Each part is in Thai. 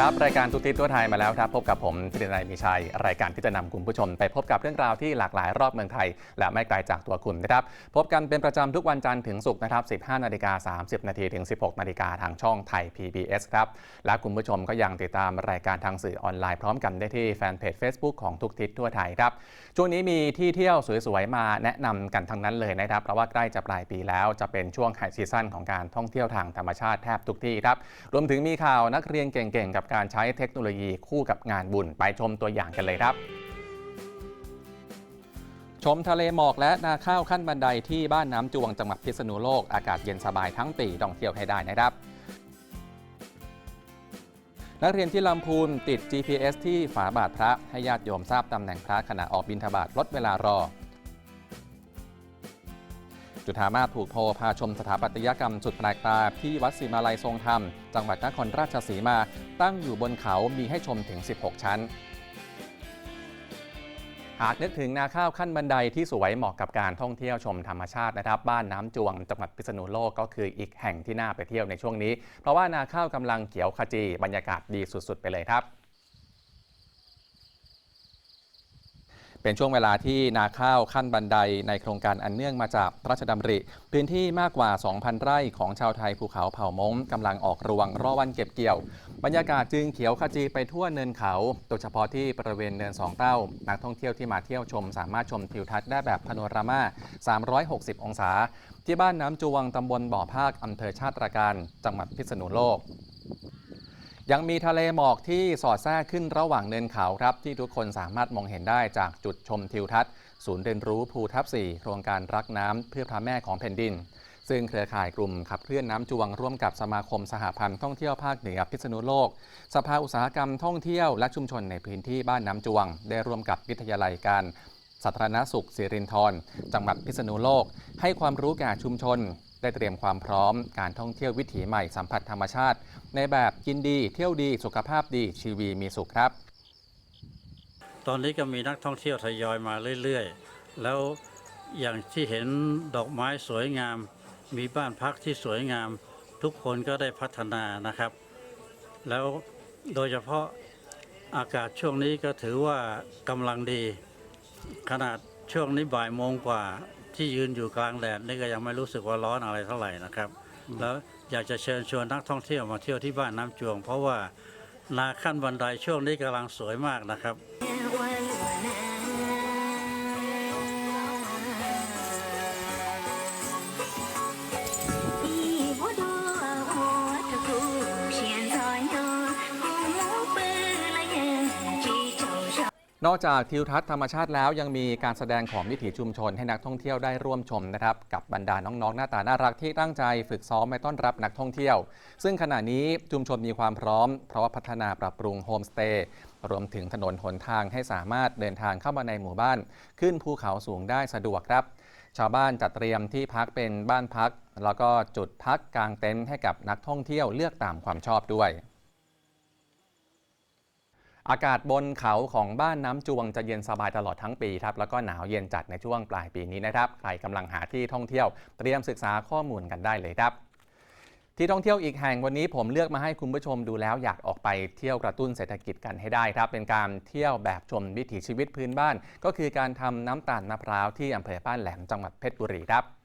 ครับรายการทุกทิศทั่วไทยมาแล้วครับ พบกับผมธีรนัยมีชัย รายการที่จะนำคุณผู้ชม ไปพบกับเรื่องราวที่หลากหลายรอบเมืองไทย และไม่ไกลจากตัวคุณนะครับ พบกันเป็นประจำทุกวันจันทร์ถึงศุกร์นะครับ 15 นาฬิกา 30 นาทีถึง 16 นาฬิกาทางช่องไทย PBS ครับ และคุณผู้ชมก็ยังติดตามรายการทางสื่อออนไลน์พร้อมกันได้ที่แฟนเพจ Facebook ของทุกทิศทั่วไทยครับช่วงนี้มีที่เที่ยวสวยๆมาแนะนำกันทั้งนั้นเลยนะครับ เพราะว่าใกล้จะปลายปีแล้วจะเป็นช่วงไฮซีซั่นของการท่องเที่ยวทางธรรมชาติแทบทุกที่ครับ รวมถึงมีข่าวนักเรียนเก่งๆ กับการใช้เทคโนโลยีคู่กับงานบุญไปชมตัวอย่างกันเลยครับชมทะเลหมอกและนาข้าวขั้นบันไดที่บ้านน้ำจวงจังหวัดพิษณุโลกอากาศเย็นสบายทั้งปีต้องเที่ยวให้ได้นะครับ นักเรียนที่ลำพูนติด GPS ที่ฝาบาทพระให้ญาติโยมทราบตำแหน่งพระขณะออกบิณฑบาตลดเวลารอ จุธามาถูกโพพาชมสถาปัตยกรรมสุดแปลกตาที่วัดศรีมาลัยทรงธรรม จังหวัดนครราชสีมา ตั้งอยู่บนเขามีให้ชมถึง 16 ชั้น หากนึกถึงนาข้าวขั้นบันไดที่สวยเหมาะกับการท่องเที่ยวชมธรรมชาตินะครับ บ้านน้ำจวงจังหวัดพิษณุโลกก็คืออีกแห่งที่น่าไปเที่ยวในช่วงนี้ เพราะว่านาข้าวกำลังเขียวขจีบรรยากาศดีสุด ๆ ไปเลยครับ เป็นช่วงเวลาที่นาข้าวขั้นบันไดในโครงการอันเนื่องมาจากพระราชดำริ พื้นที่มากกว่า 2,000 ไร่ของชาวไทยภูเขาเผ่ามงกำลังออกรวงรอวันเก็บเกี่ยว บรรยากาศจึงเขียวขจีไปทั่วเนินเขา โดยเฉพาะที่บริเวณเนินสองเต้า นักท่องเที่ยวที่มาเที่ยวชม สามารถชมทิวทัศน์ได้แบบพาโนรามา 360 องศา ที่บ้านน้ำจวงตำบลบ่อภาคอำเภอชาติตรการ จังหวัดพิษณุโลก ยังมีทะเลหมอกที่สอดแทรกขึ้นระหว่างเนินเขาครับ ที่ทุกคนสามารถมองเห็นได้จากจุดชมทิวทัศน์ ศูนย์เรียนรู้ภูทับสี่โครงการรักน้ำเพื่อพระแม่ของแผ่นดิน ซึ่งเครือข่ายกลุ่มขับเคลื่อนน้ำจวงร่วมกับสมาคมสหพันธ์ท่องเที่ยวภาคเหนือพิษณุโลก สภาอุตสาหกรรมท่องเที่ยวและชุมชนในพื้นที่บ้านน้ำจวง ได้ร่วมกับวิทยาลัยการสาธารณสุขสิรินธรจังหวัดพิษณุโลก ให้ความรู้แก่ชุมชน ได้เตรียมความพร้อมการท่องเที่ยววิถีใหม่สัมผัสธรรมชาติ ในแบบกินดี เที่ยวดีสุขภาพดีชีวีมีสุขครับ ตอนนี้ก็มีนักท่องเที่ยวทยอยมาเรื่อยๆ แล้วอย่างที่เห็นดอกไม้สวยงาม มีบ้านพักที่สวยงาม ทุกคนก็ได้พัฒนานะครับ แล้วโดยเฉพาะอากาศช่วงนี้ก็ถือว่ากำลังดี ขนาดช่วงนี้บ่ายโมงกว่า ที่ยืนอยู่กลางแดดนี่ก็ยังไม่รู้สึกว่าร้อนอะไรเท่าไหร่นะครับ แล้วอยากจะเชิญชวนนักท่องเที่ยวมาเที่ยวที่บ้านน้ำจวง เพราะว่านาขั้นบันไดช่วงนี้กำลังสวยมากนะครับ นอกจากทิวทัศน์ธรรมชาติแล้วยังมีการแสดงของวิถีชุมชนให้นักท่องเที่ยวได้ร่วมชมนะครับกับบรรดาน้องๆ หน้าตาน่ารักที่ตั้งใจฝึกซ้อมไปต้อนรับนักท่องเที่ยว ซึ่งขณะนี้ชุมชนมีความพร้อม เพราะว่าพัฒนาปรับปรุงโฮมสเตย์รวมถึงถนนหนทางให้สามารถเดินทางเข้ามาในหมู่บ้าน ขึ้นภูเขาสูงได้สะดวกครับ ชาวบ้านจัดเตรียมที่พักเป็นบ้านพัก แล้วก็จุดพักกลางเต็นท์ให้กับนักท่องเที่ยวเลือกตามความชอบด้วย อากาศบนเขาของบ้านน้ำจวงจะเย็นสบายตลอดทั้งปีครับแล้วก็หนาวเย็นจัดในช่วงปลายปีนี้นะครับใครกำลังหาที่ท่องเที่ยวเตรียมศึกษาข้อมูลกันได้เลยครับ ที่ท่องเที่ยวอีกแห่งวันนี้ผมเลือกมาให้คุณผู้ชมดูแล้วอยากออกไปเที่ยวกระตุ้นเศรษฐกิจกันให้ได้ครับ เป็นการเที่ยวแบบชมวิถีชีวิตพื้นบ้าน ก็คือการทำน้ำตาลมะพร้าวที่อำเภอบ้านแหลมจังหวัดเพชรบุรีครับ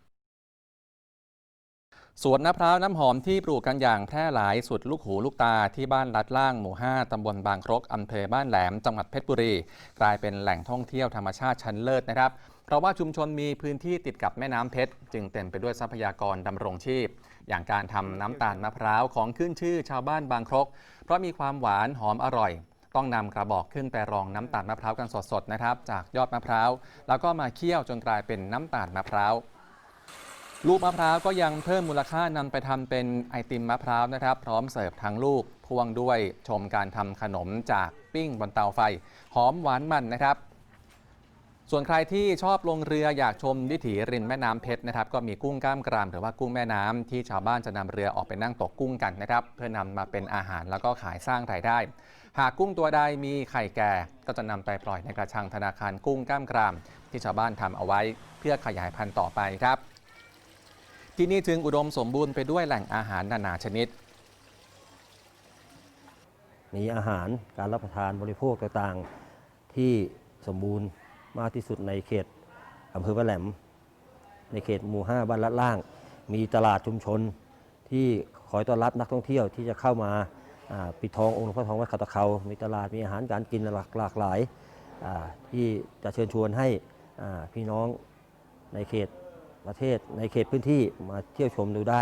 สวนมะพร้าวน้ำหอมที่ปลูกกันอย่างแพร่หลายสุดลูกหูลูกตาที่บ้านลัดล่างหมู่5ตำบลบางครกอำเภอบ้านแหลมจังหวัดเพชรบุรี กลายเป็นแหล่งท่องเที่ยวธรรมชาติชั้นเลิศนะครับ เพราะว่าชุมชนมีพื้นที่ติดกับแม่น้ำเพชร จึงเต็มไปด้วยทรัพยากรดำรงชีพ อย่างการทำน้ำตาลมะพร้าวของขึ้นชื่อชาวบ้านบางครก เพราะมีความหวานหอมอร่อย ต้องนำกระบอกขึ้นไปรองน้ำตาลมะพร้าวกันสดๆนะครับจากยอดมะพร้าวแล้วก็มาเคี่ยวจนกลายเป็นน้ำตาลมะพร้าว ลูกมะพร้าวก็ยังเพิ่มมูลค่านำไปทำเป็นไอติมมะพร้าวนะครับ พร้อมเสิร์ฟทั้งลูกพ่วงด้วยชมการทำขนมจากปิ้งบนเตาไฟ หอมหวานมันนะครับ ส่วนใครที่ชอบลงเรืออยากชมวิถีริมแม่น้ำเพชรนะครับ ก็มีกุ้งกล้ามกรามหรือว่ากุ้งแม่น้ำที่ชาวบ้านจะนำเรือออกไปนั่งตกกุ้งกันนะครับ เพื่อนำมาเป็นอาหารแล้วก็ขายสร้างรายได้ หากกุ้งตัวใดมีไข่แก่ก็จะนำไปปล่อยในกระชังธนาคารกุ้งกล้ามกราม ที่ชาวบ้านทำเอาไว้ เพื่อขยายพันธุ์ต่อไปครับ ที่นี่จึงอุดมสมบูรณ์ไปด้วยแหล่งอาหารนานาชนิด มีอาหารการรับประทานบริโภคต่างๆ ที่สมบูรณ์มากที่สุดในเขตอำเภอแหลม ในเขตหมู่ 5 บ้านลัดล่าง มีตลาดชุมชนที่คอยต้อนรับนักท่องเที่ยวที่จะเข้ามาปิดทององค์หลวงพ่อทองวัดขาตะเขา มีตลาดมีอาหารการกินหลากหลากหลายอ่าที่จะเชิญชวนให้พี่น้องในเขต ประเทศในเขตพื้นที่มาเที่ยวชมดูได้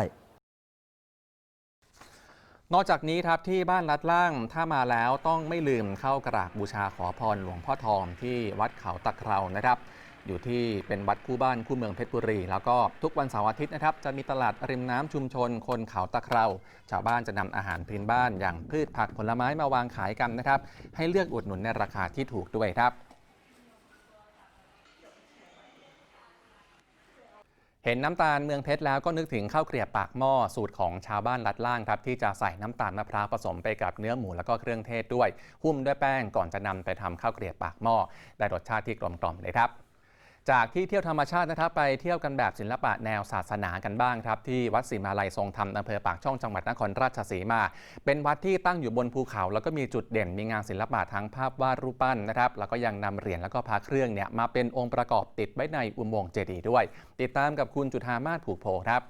นอกจากนี้ครับที่บ้านลัดล่างถ้ามาแล้วต้องไม่ลืมเข้ากราบบูชาขอพรหลวงพ่อทองที่วัดเขาตะเครานะครับ อยู่ที่เป็นวัดคู่บ้านคู่เมืองเพชรบุรี แล้วก็ทุกวันเสาร์อาทิตย์นะครับจะมีตลาดริมน้ำชุมชนคนเขาตะเคราชาวบ้านจะนำอาหารพื้นบ้านอย่างพืชผักผลไม้มาวางขายกันนะครับ ให้เลือกอุดหนุนในราคาที่ถูกด้วยครับ เห็นน้ำตาลเมืองเพชรแล้วก็นึกถึงข้าวเกรียบปากหม้อสูตรของชาวบ้านลัดล่างครับที่จะใส่น้ำตาลมะพร้าวผสมไปกับเนื้อหมูแล้วก็เครื่องเทศด้วย หุ้มด้วยแป้งก่อนจะนำไปทำข้าวเกรียบปากหม้อได้รสชาติที่กลมกล่อมเลยครับ จากที่เที่ยวธรรมชาตินะครับไปเที่ยวกันแบบศิลปะแนวศาสนากันบ้างครับ ที่วัดศรีมาลัยทรงธรรมอำเภอปากช่องจังหวัดนครราชสีมา เป็นวัดที่ตั้งอยู่บนภูเขา แล้วก็มีจุดเด่นมีงานศิลปะทั้งภาพวาดรูปปั้นนะครับแล้วก็ยังนำเหรียญแล้วก็พระเครื่องเนี่ยมาเป็นองค์ประกอบติดไว้ในอุโมงค์เจดีย์ด้วย ติดตามกับคุณจุธามาศผูกโพครับ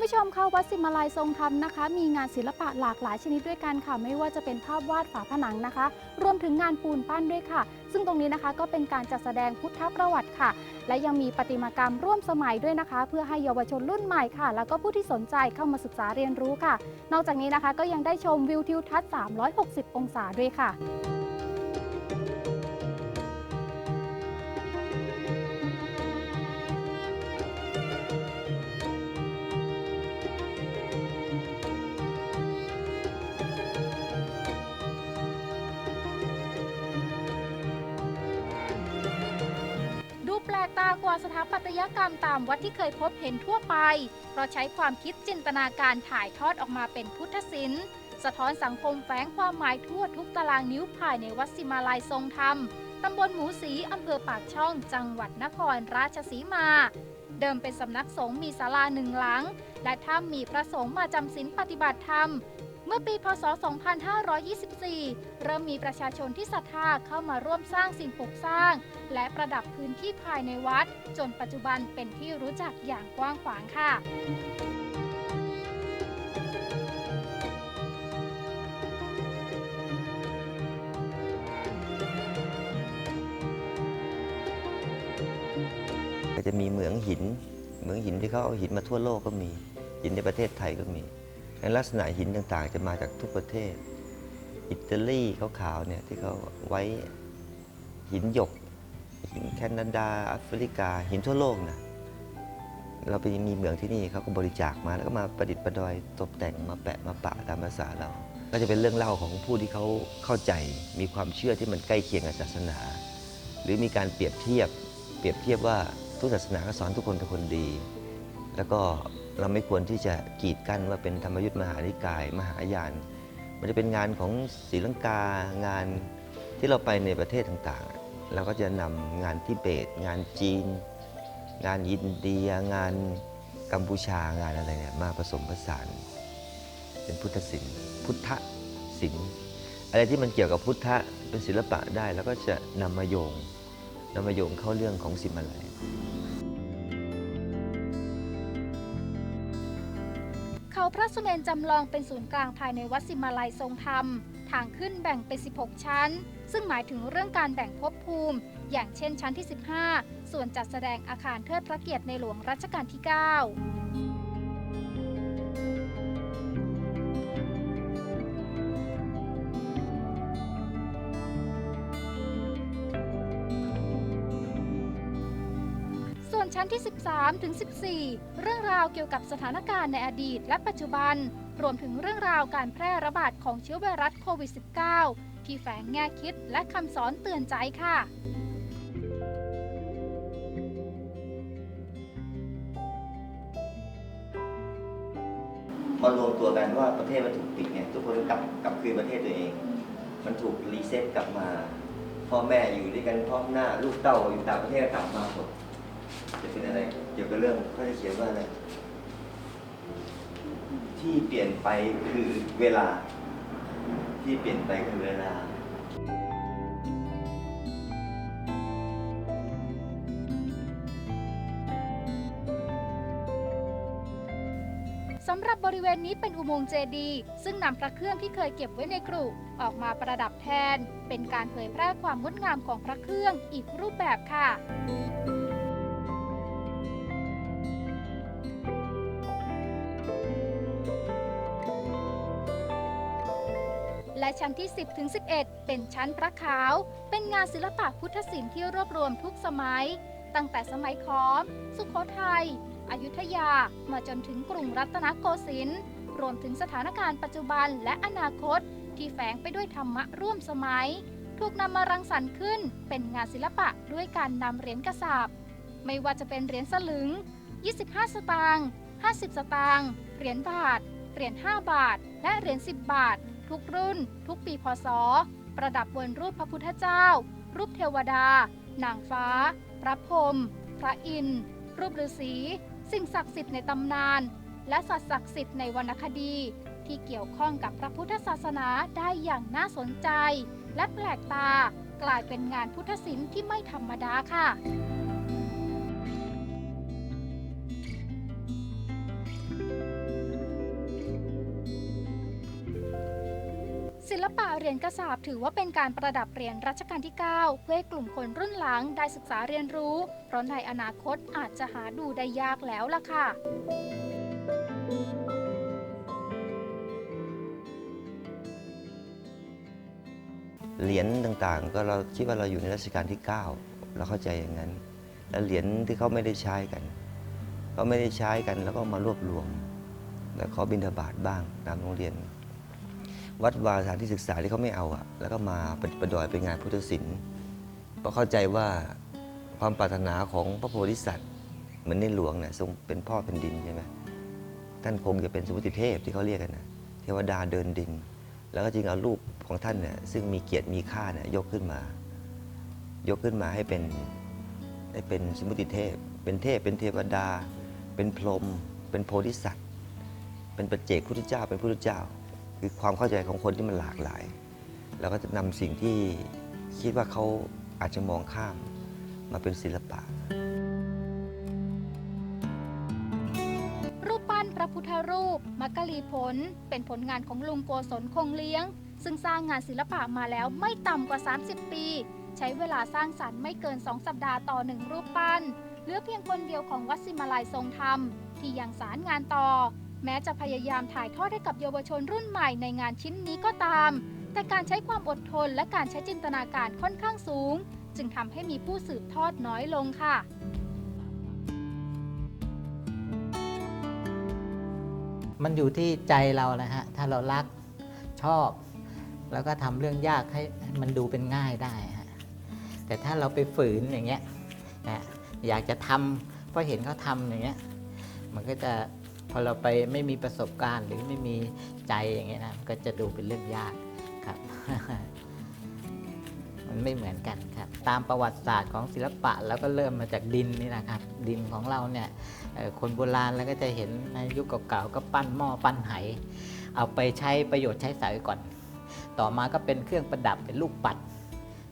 คุณผู้ชมคะวัดสิมาลัยทรงธรรมนะคะ มีงานศิลปะหลากหลายชนิดด้วยกันค่ะ ไม่ว่าจะเป็นภาพวาดฝาผนังนะคะ รวมถึงงานปูนปั้นด้วยค่ะ ซึ่งตรงนี้นะคะก็เป็นการจัดแสดงพุทธประวัติค่ะ และยังมีประติมากรรมร่วมสมัยด้วยนะคะ เพื่อให้เยาวชนรุ่นใหม่ค่ะ แล้วก็ผู้ที่สนใจเข้ามาศึกษาเรียนรู้ค่ะ นอกจากนี้นะคะก็ยังได้ชมวิวทิวทัศน์ 360 องศาด้วยค่ะ ว่าสถาปัตยกรรมตามวัดที่เคยพบเห็นทั่วไป เพราะใช้ความคิดจินตนาการถ่ายทอดออกมาเป็นพุทธศิลป์สะท้อนสังคมแฝงความหมายทั่วทุกตารางนิ้วภายในวัดสิมาลัยทรงธรรม ตำบลหมูสี อำเภอปากช่อง จังหวัดนครราชสีมา เดิมเป็นสำนักสงฆ์มีศาลาหนึ่งหลัง และถ้ำมีพระสงฆ์มาจำศีลปฏิบัติธรรม มื่อปีพศ 2524 เริ่มมีประชาชนที่ศรัทธาเข้ามาร่วมสร้างสิ่งปลูกสร้าง และประดับพื้นที่ภายในวัด จนปัจจุบันเป็นที่รู้จักอย่างกว้างขวางค่ะ็จะมีเหมืองหิน เหมืองหินที่เขาเอาหินมาทั่วโลกก็มี หินในประเทศไทยก็มี ลักษณะหินต่างๆ จะมาจากทุกประเทศ อิตาลีขาวๆเนี่ยที่เขาไว้หินหยก หินแคนาดาแอฟริกา หินทั่วโลกนะเราไปมีเหมืองที่นี่เขาก็บริจาคมาแล้วก็มาประดิษฐ์ประดอยตกแต่งมาแปะมาปะตามภาษาเรา ก็จะเป็นเรื่องเล่าของผู้ที่เขาเข้าใจมีความเชื่อที่มันใกล้เคียงกับศาสนา หรือมีการเปรียบเทียบ เปรียบเทียบว่าทุกศาสนาก็สอนทุกคนเป็นคนดี แล้วก็ เราไม่ควรที่จะกีดกั้นว่าเป็นธรรมยุทธมหานิกาย มหายาน มันจะเป็นงานของศรีลังกางานที่เราไปในประเทศต่างๆ เราก็จะนำงานทิเบต งานจีน งานอินเดียงานกัมพูชางานอะไรเนี่ยมาผสมผสาน เป็นพุทธศิลป์พุทธศิลป์อะไรที่มันเกี่ยวกับพุทธะเป็นศิลปะได้ แล้วก็จะนำมาโยงนำมาโยงเข้าเรื่องของสิมาลัย ระสุเมนจำลองเป็นศูนย์กลางภายในวัดสิมาลัยทรงธรรม ทางขึ้นแบ่งเป็น 16 ชั้น ซึ่งหมายถึงเรื่องการแบ่งภพภูมิ อย่างเช่นชั้นที่ 15 ส่วนจัดแสดงอาคารเทิดพระเกียรติในหลวงรัชกาลที่ 9 ที่ 13 ถึง 14 เรื่องราวเกี่ยวกับสถานการณ์ในอดีตและปัจจุบัน รวมถึงเรื่องราวการแพร่ระบาดของเชื้อไวรัสโควิด -19 ที่แฝงแง่คิดและคำสอนเตือนใจค่ะมารวมตัวกันว่าประเทศมันถูกปิดเนี่ยทุกคนกลับกลับคืนประเทศตัวเอง มันถูกรีเซ็ตกลับมาพ่อแม่อยู่ด้วยกันพร้อมหน้า ลูกเต้าอยู่ต่างประเทศกลับมาหมด จะเป็นอะไรเกี่ยวกับเรื่องเขาจะเขียนว่าอะไรที่เปลี่ยนไปคือเวลา ที่เปลี่ยนไปคือเวลาสำหรับบริเวณนี้เป็นอุโมงค์เจดีย์ซึ่งนำพระเครื่องที่เคยเก็บไว้ในกรุออกมาประดับแทน เป็นการเผยแพร่ความงดงามของพระเครื่องอีกรูปแบบค่ะ ชั้นที่ 10ถึง11 เป็นชั้นพระขาว เป็นงานศิลปะพุทธศิลป์ที่รวบรวมทุกสมัย ตั้งแต่สมัยขอม สุขโขทัยอยุธยา มาจนถึงกรุงรัตนโกสินทร์ รวมถึงสถานการณ์ปัจจุบันและอนาคต ที่แฝงไปด้วยธรรมะร่วมสมัย ถูกนำมารังสรรค์ขึ้น เป็นงานศิลปะด้วยการนำเหรียญกระสาบไม่ว่าจะเป็นเหรียญสลึง 25 สตางค์ 50 สตางค์ เหรียญบาท เหรียญ 5 บาท และเหรียญ 10 บาท ทุกรุ่น ทุกปีพศ ประดับบนรูปพระพุทธเจ้า รูปเทวดา นางฟ้า พระพรหมพระอินทร์รูปฤาษี สิ่งศักดิ์สิทธิ์ในตำนาน และสัตว์ศักดิ์สิทธิ์ในวรรณคดี ที่เกี่ยวข้องกับพระพุทธศาสนาได้อย่างน่าสนใจ และแปลกตากลายเป็นงานพุทธศิลป์ที่ไม่ธรรมดาค่ะ เหรียญกระสาบถือว่าเป็นการประดับเหรียญรัชกาลที่ 9 เพื่อให้กลุ่มคนรุ่นหลังได้ศึกษาเรียนรู้ เพราะในอนาคตอาจจะหาดูได้ยากแล้วล่ะค่ะเหรียญต่างๆ ก็เราคิดว่าเราอยู่ในรัชกาลที่ 9 เราเข้าใจอย่างนั้น แล้วเหรียญที่เขาไม่ได้ใช้กันเขาไม่ได้ใช้กันแล้วก็มารวบรวม แล้วขอบิณฑบาตบ้างตามโรงเรียน วัดวาสถานที่ศึกษาที่เขาไม่เอาอะแล้วก็มาประดอยเป็นงานพุทธศิลป์เพราะเข้าใจว่าความปรารถนาของพระโพธิสัตว์เหมือนในหลวงเนี่ยทรงเป็นพ่อเป็นดินใช่ไหมท่านคงจะเป็นสมุติเทพที่เขาเรียกกันนะเทวดาเดินดิน แล้วก็จึงเอารูปของท่านเนี่ยซึ่งมีเกียรติมีค่าเนี่ยยกขึ้นมา ยกขึ้นมาให้เป็นให้เป็นสมมุติเทพ เป็นเทพเป็นเทวดา เป็นพรหมเป็นโพธิสัตว์ เป็นปัจเจกพุทธเจ้าเป็นพุทธเจ้า คือความเข้าใจของคนที่มันหลากหลายแล้วก็จะนำสิ่งที่คิดว่าเขาอาจจะมองข้ามมาเป็นศิลปะ รูปปั้นพระพุทธรูป มักกะลีผล เป็นผลงานของลุงโกศลคงเลี้ยง ซึ่งสร้างงานศิลปะมาแล้วไม่ต่ำกว่า 30 ปี ใช้เวลาสร้างสรรค์ไม่เกิน 2 สัปดาห์ต่อหนึ่งรูปปั้น เหลือเพียงคนเดียวของวัดสิมาลัยทรงธรรม ที่ยังสารงานต่อ แม้จะพยายามถ่ายทอดให้กับเยาวชนรุ่นใหม่ในงานชิ้นนี้ก็ตาม แต่การใช้ความอดทนและการใช้จินตนาการค่อนข้างสูง จึงทำให้มีผู้สืบทอดน้อยลงค่ะมันอยู่ที่ใจเรานะฮะ ถ้าเรารักชอบ แล้วก็ทำเรื่องยากให้มันดูเป็นง่ายได้ฮะ แต่ถ้าเราไปฝืนอย่างเงี้ยนะอยากจะทำเพราะเห็นเขาทำอย่างเงี้ย มันก็จะ พอเราไปไม่มีประสบการณ์หรือไม่มีใจอย่างเงี้ยนะก็จะดูเป็นเรื่องยากครับ มันไม่เหมือนกันครับ ตามประวัติศาสตร์ของศิลปะแล้วก็เริ่มมาจากดินนี่นะครับ ดินของเราเนี่ยคนโบราณแล้วก็จะเห็นในยุคเก่าๆก็ปั้นหม้อปั้นไหเอาไปใช้ประโยชน์ใช้สอยก่อน ต่อมาก็เป็นเครื่องประดับเป็นลูกปัด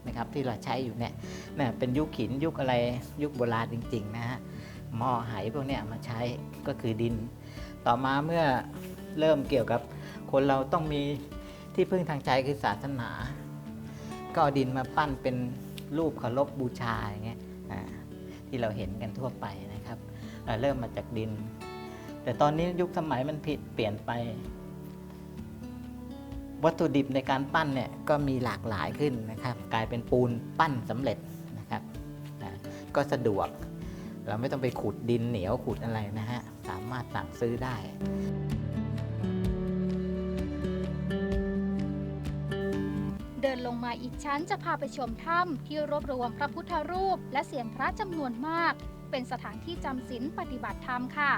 นะครับที่เราใช้อยู่เนี่ยเนี่ยเป็นยุคหินยุคอะไรยุคโบราณจริง ๆ นะฮะหม้อไหพวกเนี้ยมาใช้ก็คือดิน ต่อมาเมื่อเริ่มเกี่ยวกับคนเราต้องมีที่พึ่งทางใจคือศาสนา ก็เอาดินมาปั้นเป็นรูปเคารพบูชาอย่างเงี้ยที่เราเห็นกันทั่วไปนะครับเเริ่มมาจากดิน แต่ตอนนี้ยุคสมัยมันผิดเปลี่ยนไป วัตถุดิบในการปั้นเนี่ยก็มีหลากหลายขึ้นนะครับ กลายเป็นปูนปั้นสำเร็จนะครับนะก็สะดวก เราไม่ต้องไปขุดดินเหนียวขุดอะไรนะฮะ สามารถสั่งซื้อได้ เดินลงมาอีกชั้นจะพาไปชมถ้ำที่รวบรวมพระพุทธรูป และเสียงพระจำนวนมาก เป็นสถานที่จำศีลปฏิบัติธรรมค่ะ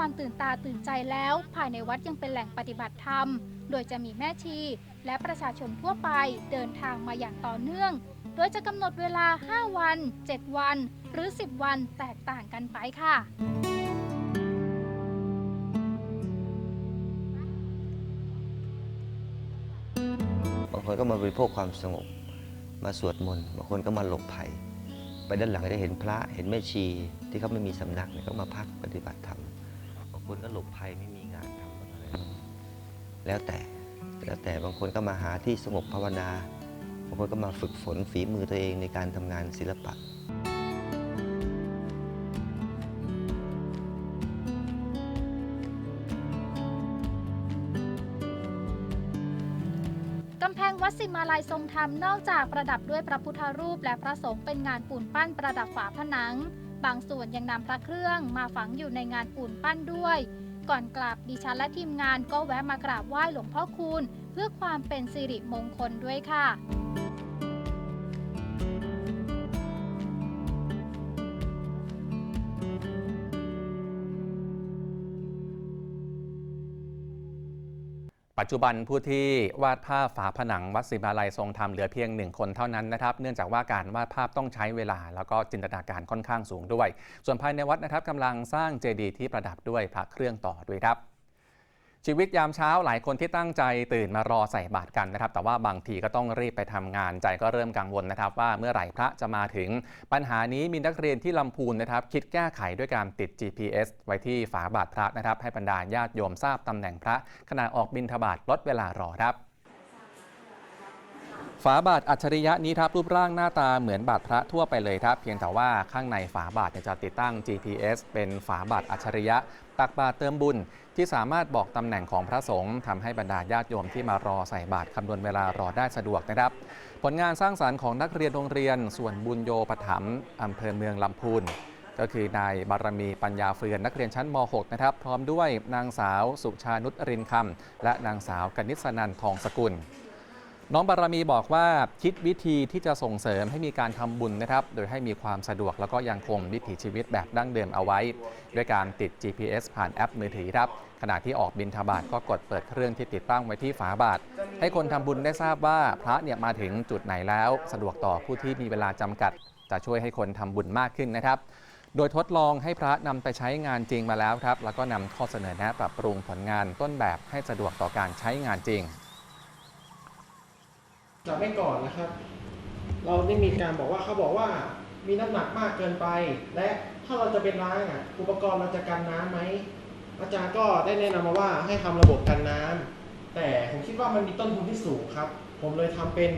ความตื่นตาตื่นใจแล้ว ภายในวัดยังเป็นแหล่งปฏิบัติธรรม โดยจะมีแม่ชี และประชาชนทั่วไปเดินทางมาอย่างต่อเนื่อง โดยจะกำหนดเวลา 5 วัน 7 วัน หรือ 10 วันแตกต่างกันไปค่ะบางคนก็มาบริโภคความสงบ มาสวดมนต์บางคนก็มาหลบภัย ไปด้านหลังจะเห็นพระเห็นแม่ชีที่เขาไม่มีสำนักเนี่ยเขามาพักปฏิบัติธรรมางคนก็หลบภัยไม่มีงานทำอะไรแล้วแต่แล้วแต่บางคนก็มาหาที่สงบภาวนาบางคนก็มาฝึกฝนฝีมือตัวเองในการทำงานศิลปะกำแพงวัดสิมาลัยทรงธรรมนอกจากประดับด้วยพระพุทธรูปและพระสงฆ์เป็นงานปูนปั้นประดับฝาผนัง บางส่วนยังนำพระเครื่องมาฝังอยู่ในงานปูนปั้นด้วย ก่อนกลับดิฉันและทีมงานก็แวะมากราบไหว้หลวงพ่อคูณ เพื่อความเป็นสิริมงคลด้วยค่ะ ปัจจุบันผู้ที่วาดภาพฝาผนังวัดศิมาลัยทรงธรรมเหลือเพียงหนึ่งคนเท่านั้นนะครับ เนื่องจากว่าการวาดภาพต้องใช้เวลา แล้วก็จินตนาการค่อนข้างสูงด้วย ส่วนภายในวัดนะครับกำลังสร้างเจดีย์ที่ประดับด้วยพระเครื่องต่อด้วยครับ ชีวิตยามเช้าหลายคนที่ตั้งใจตื่นมารอใส่บาตรกันนะครับ แต่ว่าบางทีก็ต้องรีบไปทำงานใจก็เริ่มกังวลนะครับ ว่าเมื่อไหร่พระจะมาถึง ปัญหานี้มีนักเรียนที่ลำพูนนะครับ คิดแก้ไขด้วยการติด GPS ไว้ที่ฝาบาตรพระนะครับ ให้บรรดาญาติโยมทราบตำแหน่งพระขณะออกบินทบาทลดเวลารอครับ ฝาบาทอัจฉริยะนี้ครับรูปร่างหน้าตาเหมือนบาทพระทั่วไปเลยครับ เพียงแต่ว่าข้างในฝาบาทจะติดตั้ง GPS เป็นฝาบาทอัจฉริยะ ตักบาตรเติมบุญ ที่สามารถบอกตำแหน่งของพระสงฆ์ทำให้บรรดาญาติโยมที่มารอใส่บาตรคำนวณเวลารอได้สะดวกนะครับ ผลงานสร้างสารรค์ของนักเรียนโรงเรียน ส่วนบุญโยปถัมอำเภอเมืองลำพูนก็คือนายบารมีปัญญาเฟือนนักเรียนชั้นม .6 นะครับ พร้อมด้วยนางสาวสุชานุชรินคำและนางสาวกนิษนันทองสกุล น้องบารมีบอกว่าคิดวิธีที่จะส่งเสริมให้มีการทำบุญนะครับ โดยให้มีความสะดวกแล้วก็ยังคงวิถีชีวิตแบบดั้งเดิมเอาไว้ ด้วยการติด GPS ผ่านแอปมือถือครับขณะที่ออกบินทบาทก็กดเปิดเครื่องที่ติดตั้งไว้ที่ฝาบาท ให้คนทำบุญได้ทราบว่าพระเนี่ยมาถึงจุดไหนแล้ว สะดวกต่อผู้ที่มีเวลาจำกัด จะช่วยให้คนทำบุญมากขึ้นนะครับ โดยทดลองให้พระนำไปใช้งานจริงมาแล้วครับ แล้วก็นำข้อเสนอแนะปรับปรุงผลงานต้นแบบให้สะดวกต่อการใช้งานจริง จะไม่ก่อนนะครับ เราได้มีการบอกว่าเขาบอกว่ามีน้ำหนักมากเกินไป และถ้าเราจะเป็นล้างอะ อุปกรณ์เราจะกันน้ำไหมอาจารย์ก็ได้แนะนำมาว่าให้ทำระบบกันน้ำแต่ผมคิดว่ามันมีต้นทุนที่สูงครับ ผมเลยทำเป็น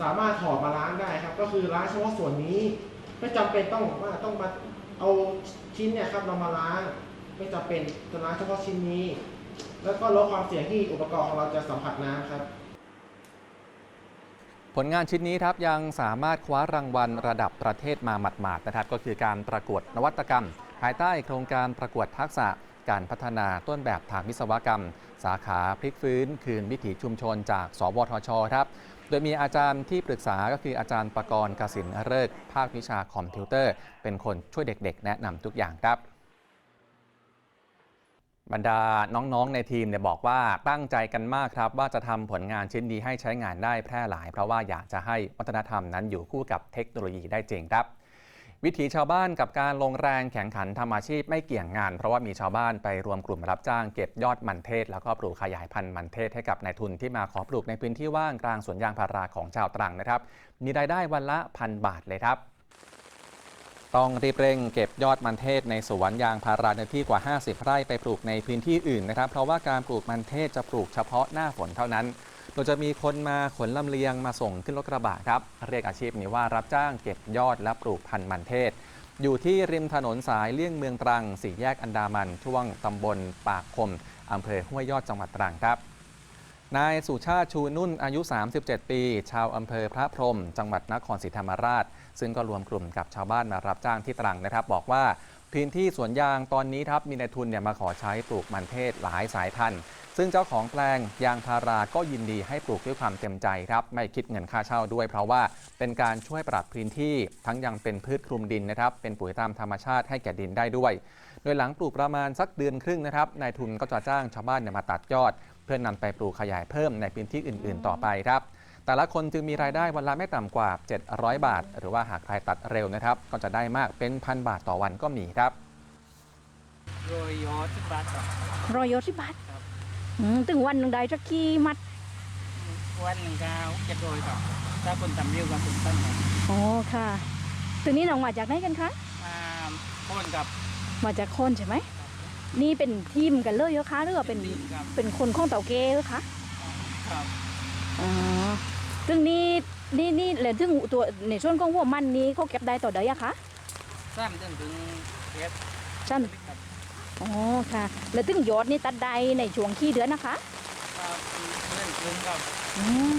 สามารถถอดมาล้างได้ครับ ก็คือล้างเฉพาะส่วนนี้ ไม่จำเป็นต้องว่าต้องมาเอาชิ้นเนี่ยครับเรามาล้าง ไม่จำเป็นจะล้างเฉพาะชิ้นนี้ แล้วก็ลดความเสี่ยงที่อุปกรณ์ของเราจะสัมผัสน้ำครับ ผลงานชิ้นนี้ครับยังสามารถคว้ารางวัลระดับประเทศมาหมาดๆนะครับ ก็คือการประกวดนวัตกรรม ภายใต้โครงการประกวดทักษะการพัฒนาต้นแบบทางวิศวกรรม สาขาพลิกฟื้น คืนวิถีชุมชนจาก สวทชครับ โดยมีอาจารย์ที่ปรึกษาก็คืออาจารย์ประกรณ์กสินเริกภาควิชาคอมพิวเตอร์ เป็นคนช่วยเด็กๆ แนะนำทุกอย่างครับ บรรดาน้องๆในทีมเนี่ยบอกว่าตั้งใจกันมากครับ ว่าจะทำผลงานชิ้นนี้ให้ใช้งานได้แพร่หลาย เพราะว่าอยากจะให้วัฒนธรรมนั้นอยู่คู่กับเทคโนโลยีได้จริงครับ วิถีชาวบ้านกับการลงแรงแข่งขันทำอาชีพไม่เกี่ยงงาน เพราะว่ามีชาวบ้านไปรวมกลุ่มรับจ้างเก็บยอดมันเทศ แล้วก็ปลูกขยายพันธุ์มันเทศให้กับนายทุนที่มาขอปลูกในพื้นที่ว่างกลางสวนยางพาราของชาวตรังนะครับ มีรายได้วันละพันบาทเลยครับ ต้องรีบเร่งเก็บยอดมันเทศในสวนยางพาราในที่กว่า 50 ไร่ไปปลูกในพื้นที่อื่นนะครับ เพราะว่าการปลูกมันเทศจะปลูกเฉพาะหน้าฝนเท่านั้น โดยจะมีคนมาขนลำเลียงมาส่งขึ้นรถกระบะครับ เรียกอาชีพนี้ว่ารับจ้างเก็บยอดและปลูกพันธุ์มันเทศ อยู่ที่ริมถนนสายเลี่ยงเมืองตรังสี่แยกอันดามันช่วงตำบลปากคมอำเภอห้วยยอดจังหวัดตรังครับนายสุชาติชูนุ่นอายุ 37 ปี ชาวอำเภอพระพรหมจังหวัดนครศรีธรรมราช ซึ่งก็รวมกลุ่มกับชาวบ้านมารับจ้างที่ตรังนะครับ บอกว่าพื้นที่สวนยางตอนนี้ครับมีนายทุนเนี่ยมาขอใช้ปลูกมันเทศหลายสายพันธุ์ ซึ่งเจ้าของแปลงยางพาราก็ยินดีให้ปลูกด้วยความเต็มใจครับ ไม่คิดเงินค่าเช่าด้วย เพราะว่าเป็นการช่วยปรับพื้นที่ทั้งยังเป็นพืชคลุมดินนะครับ เป็นปุ๋ยตามธรรมชาติให้แก่ดินได้ด้วย โดยหลังปลูกประมาณสักเดือนครึ่งนะครับนายทุนก็จะจ้างชาวบ้านเนี่ยมาตัดยอด เพื่อนนำไปปลูกขยายเพิ่มในพื้นที่อื่น ๆ ต่อไปครับ แต่ละคนจึงมีรายได้วันละไม่ต่ำกว่า 700 บาท หรือว่าหากใครตัดเร็วนะครับ ก็จะได้มากเป็นพันบาทต่อวันก็มีครับโรยยอที่บาทครับรอยสิบบาทครับอืมถึงวันหนึ่งได้สักกี่มัดวันหนึ่งก็เจ็ดโรยครับถ้าคนทำเร็วกว่าคนต้นครับอ๋อค่ะถึงนี้น้องมาจากไหนกันคะมาพ่นกับมาจากโคนใช่ไหม นี่เป็นทีมกันเลยเหรอคะหรือว่าเป็น ดินครับเป็นคนของเต่าเก้เหรอคะ ครับ อ๋อซึ่งนี่นี่นี่เลยถึงตัวในส่วนของหัวมันนี้เขาเก็บได้ต่อเดือนอะคะสามเดือนถึงเอ็ดสั้นครับอ๋อค่ะ แล้วถึงยอดนี่ตัดได้ในช่วงขี้เดือนนะคะครับเล่นครึ่งครับอืม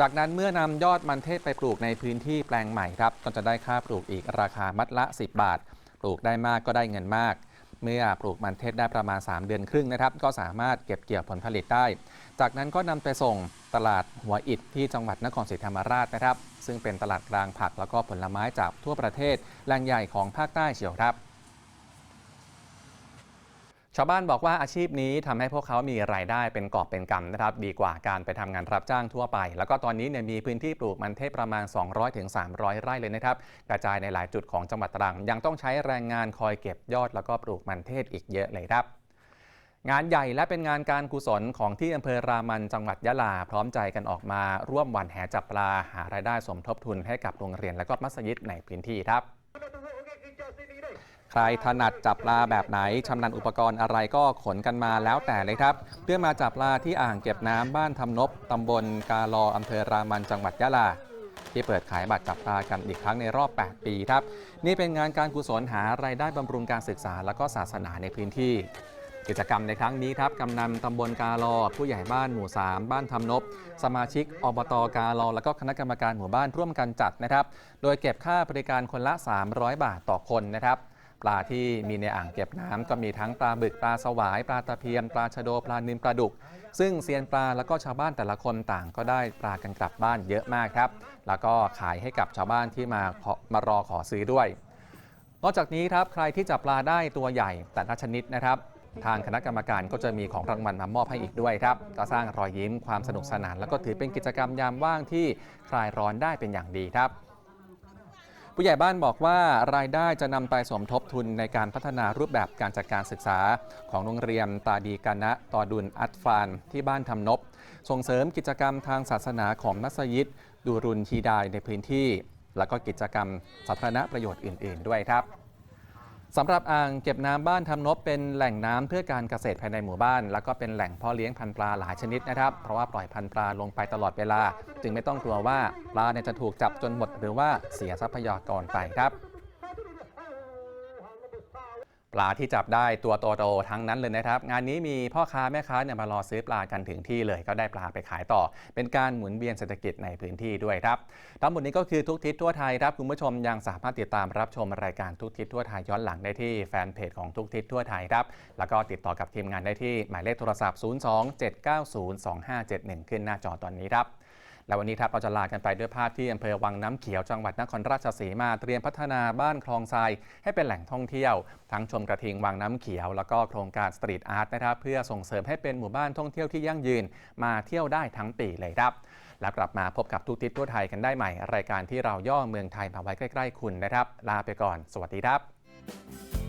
จากนั้นเมื่อนำยอดมันเทศไปปลูกในพื้นที่แปลงใหม่ครับ ก็จะได้ค่าปลูกอีกราคามัดละ 10 บาท ปลูกได้มากก็ได้เงินมาก เมื่อปลูกมันเทศได้ประมาณ 3 เดือนครึ่งนะครับ ก็สามารถเก็บเกี่ยวผลผลิตได้ จากนั้นก็นำไปส่งตลาดหัวอิฐที่จังหวัดนครศรีธรรมราชนะครับ ซึ่งเป็นตลาดกลางผักแล้วก็ผลไม้จากทั่วประเทศแหล่งใหญ่ของภาคใต้เฉียวครับชาวบ้านบอกว่าอาชีพนี้ทำให้พวกเขามีรายได้เป็นกอบเป็นกำนะครับ ดีกว่าการไปทำงานรับจ้างทั่วไป แล้วก็ตอนนี้เนี่ยมีพื้นที่ปลูกมันเทศประมาณ 200-300ถึง300 ไร่เลยนะครับ กระจายในหลายจุดของจังหวัดตรัง ยังต้องใช้แรงงานคอยเก็บยอดแล้วก็ปลูกมันเทศอีกเยอะเลยครับ งานใหญ่และเป็นงานการกุศลของที่อำเภอรามันจังหวัดยะลา พร้อมใจกันออกมาร่วมวันแห่จับปลาหารายได้สมทบทุนให้กับโรงเรียนและก็มัสยิดในพื้นที่ครับ ใครถนัดจับปลาแบบไหนชำนาญอุปกรณ์อะไรก็ขนกันมาแล้วแต่เลยครับ เพื่อมาจับปลาที่อ่างเก็บน้ำบ้านทำนบตำบลกาลออำเภอรามันจังหวัดยะลาที่เปิดขายบัตรจับปลากันอีกครั้งในรอบ 8 ปีครับ นี่เป็นงานการกุศลหารายได้บำรุงการศึกษาและก็ศาสนาในพื้นที่ กิจกรรมในครั้งนี้ครับกำนันตำบลกาลอ ผู้ใหญ่บ้านหมู่ 3 บ้านทำนบ สมาชิกอบตกาลอ และก็คณะกรรมการหมู่บ้านร่วมกันจัดนะครับ โดยเก็บค่าบริการคนละ 300 บาทต่อคนนะครับ ปลาที่มีในอ่างเก็บน้ำก็มีทั้งปลาบึกปลาสวาย ปลาตะเพียน ปลาชะโดปลานิลปลาดุก ซึ่งเซียนปลาแล้วก็ชาวบ้านแต่ละคนต่างก็ได้ปลากันกลับบ้านเยอะมากครับ แล้วก็ขายให้กับชาวบ้านที่มาขอมารอขอซื้อด้วยนอกจากนี้ครับใครที่จับปลาได้ตัวใหญ่แต่ละชนิดนะครับ ทางคณะกรรมการก็จะมีของรางวัลมามอบให้อีกด้วยครับก็สร้างรอยยิ้มความสนุกสนาน แล้วก็ถือเป็นกิจกรรมยามว่างที่คลายร้อนได้เป็นอย่างดีครับผู้ใหญ่บ้านบอกว่ารายได้จะนำไปสมทบทุนในการพัฒนารูปแบบการจัดการศึกษา ของโรงเรียนตาดีกานะตอดุลอัตฟาน ที่บ้านทำนบ ส่งเสริมกิจกรรมทางศาสนาของมัสยิดดูรุนชีดายในพื้นที่ แล้วก็กิจกรรมสาธารณประโยชน์อื่น ๆ ด้วยครับ สำหรับอ่างเก็บน้ำบ้านทำนบเป็นแหล่งน้ำเพื่อการเกษตรภายในหมู่บ้าน แล้วก็เป็นแหล่งเพาะเลี้ยงพันปลาหลายชนิดนะครับ เพราะว่าปล่อยพันปลาลงไปตลอดเวลา จึงไม่ต้องกลัวว่าปลาจะถูกจับจนหมด หรือว่าเสียทรัพยากรไปครับ ปลาที่จับได้ตัวโตๆทั้งนั้นเลยนะครับ งานนี้มีพ่อค้าแม่ค้าเนี่ยมารอซื้อปลากันถึงที่เลย ก็ได้ปลาไปขายต่อ เป็นการหมุนเวียนเศรษฐกิจในพื้นที่ด้วยครับทั้งหมดนี้ก็คือทุกทิศทั่วไทยครับคุณผู้ชมยังสามารถติดตามรับชมรายการทุกทิศทั่วไทยย้อนหลังได้ที่แฟนเพจของทุกทิศทั่วไทยครับแล้วก็ติดต่อกับทีมงานได้ที่หมายเลขโทรศัพท์ 027902571 ขึ้นหน้าจอตอนนี้ครับ และวันนี้ครับเราจะลากันไปด้วยภาพที่อำเภอวังน้ำเขียวจังหวัดนครราชสีมาเตรียมพัฒนาบ้านคลองทราย ให้เป็นแหล่งท่องเที่ยว ทั้งชมกระทิงวังน้ำเขียว แล้วก็โครงการสตรีทอาร์ตนะครับเพื่อส่งเสริมให้เป็นหมู่บ้านท่องเที่ยวที่ยั่งยืน มาเที่ยวได้ทั้งปีเลยครับแล้วกลับมาพบกับทุกทิศทั่วไทยกันได้ใหม่ รายการที่เราย่อเมืองไทยมาไว้ใกล้ ๆ คุณนะครับ ลาไปก่อน สวัสดีครับ